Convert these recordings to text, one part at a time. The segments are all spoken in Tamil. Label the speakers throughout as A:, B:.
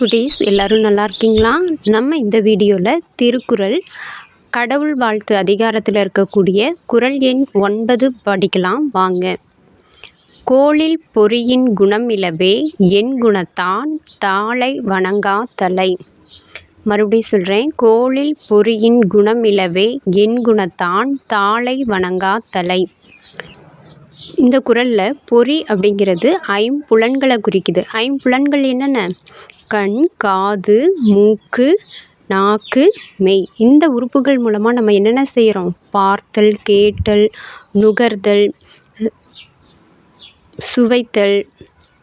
A: குட்டீஸ் எல்லோரும் நல்லா இருக்கீங்களா? நம்ம இந்த வீடியோவில் திருக்குறள் கடவுள் வாழ்த்து அதிகாரத்தில் இருக்கக்கூடிய குறள் எண் ஒன்பது படிக்கலாம் வாங்க. கோளில் பொறியின் குணம் இலவே என் குணத்தான் தாளை வணங்கா தலை. மறுபடியும் சொல்கிறேன் கோளில் பொறியின் குணம் இலவே என் குணத்தான் தாளை வணங்கா தலை. இந்த குறளில் பொறி அப்படிங்கிறது ஐம்புலன்களை குறிக்குது. ஐம்புலன்கள் என்னென்ன? கண் காது மூக்கு நாக்கு மெய். இந்த உறுப்புகள் மூலமாக நம்ம என்னென்ன செய்கிறோம் பார்த்தல் கேட்டல் நுகர்தல் சுவைத்தல்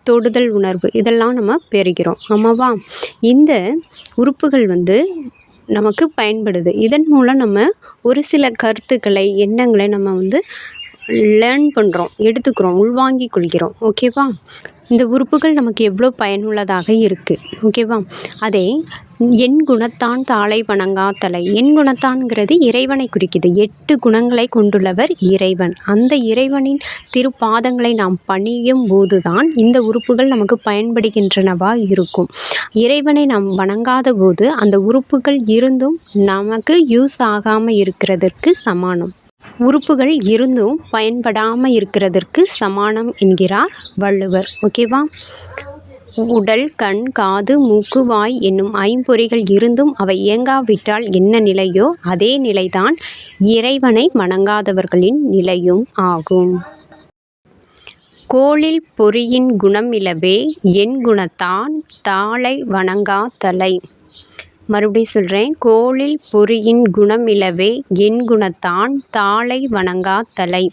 A: தொடுதல் உணர்வு. இதெல்லாம் நம்ம பெறுகிறோம். ஆமாவா? இந்த உறுப்புகள் வந்து நமக்கு பயன்படுது. இதன் மூலம் நம்ம ஒரு சில கருத்துக்களை எண்ணங்களை நம்ம வந்து லேர்ன் பண்ணுறோம் எடுத்துக்கிறோம் உள்வாங்கிக் கொள்கிறோம். ஓகேவா இந்த உறுப்புகள் நமக்கு எவ்வளோ பயனுள்ளதாக இருக்குது ஓகேவா அதே என் குணத்தான் தாளை வணங்கா தலை என் குணத்தான்ங்கிறது இறைவனை குறிக்குது. எட்டு குணங்களை கொண்டுள்ளவர் இறைவன். அந்த இறைவனின் திருப்பாதங்களை நாம் பணியும் போதுதான் இந்த உறுப்புகள் நமக்கு பயன்படுகின்றனவா இருக்கும். இறைவனை நாம் வணங்காத போது அந்த உறுப்புகள் இருந்தும் நமக்கு யூஸ் ஆகாமல் இருக்கிறதற்கு சமானம். உறுப்புகள் இருந்தும் பயன்படாமல் இருக்கிறதற்கு சமானம் என்கிறார் வள்ளுவர். ஓகேவா? உடல் கண் காது மூக்கு வாய் என்னும் ஐம்பொறிகள் இருந்தும் அவை இயங்காவிட்டால் என்ன நிலையோ அதே நிலைதான் இறைவனை வணங்காதவர்களின் நிலையும் ஆகும். கோளில் பொறியின் குணம் என் குணத்தான் தாளை வணங்கா தலை மறுபடியும் சொல்கிறேன் கோளில் பொறியின் குணம் என் குணத்தான் தாளை வணங்கா தலை.